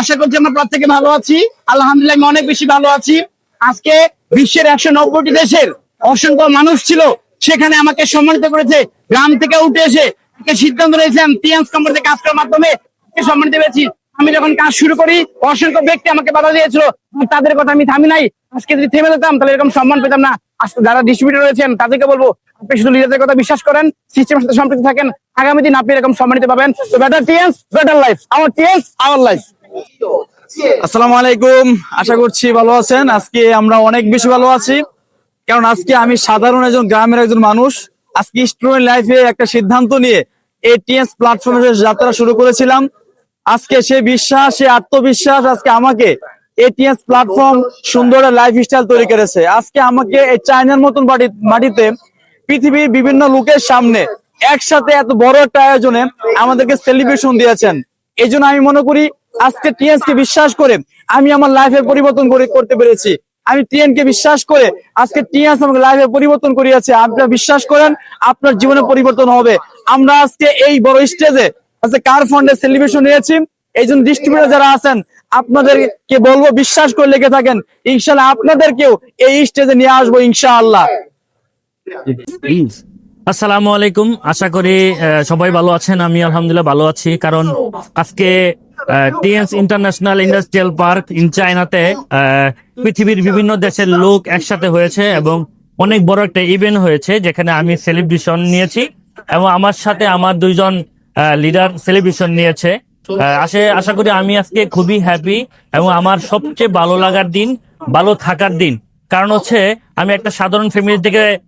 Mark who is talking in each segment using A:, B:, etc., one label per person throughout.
A: আশা করছি আমরা প্রত্যেকে ভালো আছি। আলহামদুলিল্লাহ, আমি অনেক বেশি ভালো আছি। আজকে বিশ্বের একশো নব্বইটি দেশের অসংখ্য মানুষ ছিল, সেখানে আমাকে সম্মানিত করেছে। গ্রাম থেকে উঠে এসে সিদ্ধান্ত নিয়েছিলাম টিএন্স কোম্পানিতে কাজ করার মাধ্যমে সম্মানিত পেয়েছি। আমি যখন কাজ শুরু করি, অসংখ্য ব্যক্তি আমাকে বাধা দিয়েছিল তাদের কথা আমি থামি নাই। আজকে যদি থেমে যেতাম, তাহলে এরকম সম্মান পেতাম না। যারা ডিস্ট্রিবিউটর রয়েছেন, তাদেরকে বলব, আপনি শুধু লিডারদের কথা বিশ্বাস করেন সিস্টেমের সাথে সম্পৃক্ত থাকেন, আগামী দিন আপনি এরকম সম্মানিত পাবেন। তো বেটার টিএন্স বেটার লাইফ আমার টিএন্স আওয়ার লাইফ
B: আসসালামু আলাইকুম, আশা করছি ভালো আছেন। আজকে আমরা অনেক বেশি ভালো আছি, কারণ আজকে আমি সাধারণ একজন গ্রামের একজন মানুষ। আজকে স্টুডেন্ট লাইফে একটা সিদ্ধান্ত নিয়ে এটিএস প্ল্যাটফর্মে যাত্রা শুরু করেছিলাম। আজকে সে বিশ্বাস, সে আত্মবিশ্বাস আজকে আমাকে এটিএস প্ল্যাটফর্ম সুন্দর লাইফ স্টাইল তৈরি করেছে। আজকে আমাকে এই চায়নার মতন মাটিতে পৃথিবীর বিভিন্ন লোকের সামনে একসাথে এত বড় একটা আয়োজনে আমাদেরকে সেলিব্রেশন দিয়েছেন। এই জন্য আমি মনে করি আজকে টিএস কে বিশ্বাস করে আমি আমার লাইফের পরিবর্তন করে করতে পেরেছি। আমি টিএন কে বিশ্বাস করে আজকে টিএস আমাকে লাইফে পরিবর্তন করিয়াছে। আপনারা বিশ্বাস করেন, আপনার জীবনে পরিবর্তন হবে। আমরা আজকে এই বড় স্টেজে আজকে কার ফান্ডে সেলিব্রেশন নিয়েছি। এই জন্য ডিস্ট্রিবিউটার যারা আছেন, আপনাদেরকে বলব, বিশ্বাস করে লেগে থাকেন? ইনশাল্লাহ আপনাদেরকেও এই স্টেজে নিয়ে আসব ইনশাআল্লাহ।
C: আসসালামু আলাইকুম। আশা করি সবাই ভালো আছেন। আমি আলহামদুলিল্লাহ ভালো আছি। কারণ আজকে TNS international industrial park in চায়নাতে পৃথিবীর বিভিন্ন দেশের লোক একসাথে হয়েছে এবং অনেক বড় একটা ইভেন্ট হয়েছে, যেখানে আমি সেলিব্রেশন নিয়েছি এবং আমার সাথে আমার দুইজন লিডার সেলিব্রেশন নিয়েছে। আহ, আশা আশা করি আমি আজকে খুবই হ্যাপি এবং আমার সবচেয়ে ভালো লাগার দিন ভালো থাকার দিন। কারণ হচ্ছে আমি একটা সাধারণ ফ্যামিলি থেকে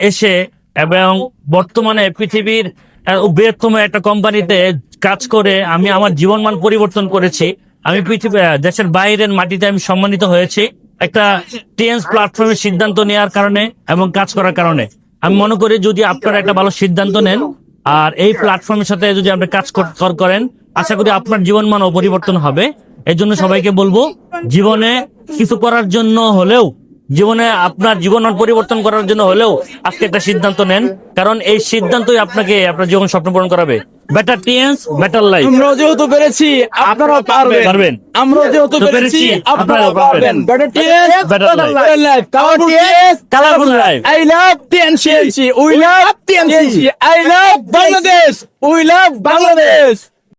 C: এসে এবং বর্তমানে পৃথিবীর বৃহত্তম একটা কোম্পানিতে কাজ করে আমি আমার জীবনমান পরিবর্তন করেছি। আমি পৃথিবী দেশের বাইরের মাটিতে আমি সম্মানিত হয়েছি। একটা টিএন্স প্ল্যাটফর্মের সিদ্ধান্ত নেওয়ার কারণে এবং কাজ করার কারণে। আমি মনে করি যদি আপনারা একটা ভালো সিদ্ধান্ত নেন আর এই প্ল্যাটফর্মের সাথে যদি আপনি কাজ কর- কর- করেন আশা করি আপনার জীবনমানও পরিবর্তন হবে এই জন্য সবাইকে বলব জীবনে কিছু করার জন্য হলেও জীবনে আপনার জীবন পরিবর্তন করার জন্য হলেও আজকে একটা সিদ্ধান্ত নেন কারণ এই সিদ্ধান্তই আপনাকে আপনার জীবন স্বপ্ন পূরণ করাবে বেটার টিএন্স বেটার লাইফ
B: আমরাও যেহেতু পেরেছি আপনারাও পারবেন
C: পারবেন।
B: আমরাও যেহেতু পেরেছি আপনারাও পারবেন। Better
C: life.
B: Better life colourful TS
C: colourful life
B: I love TNC. We love TNC. I love Bangladesh. We love Bangladesh.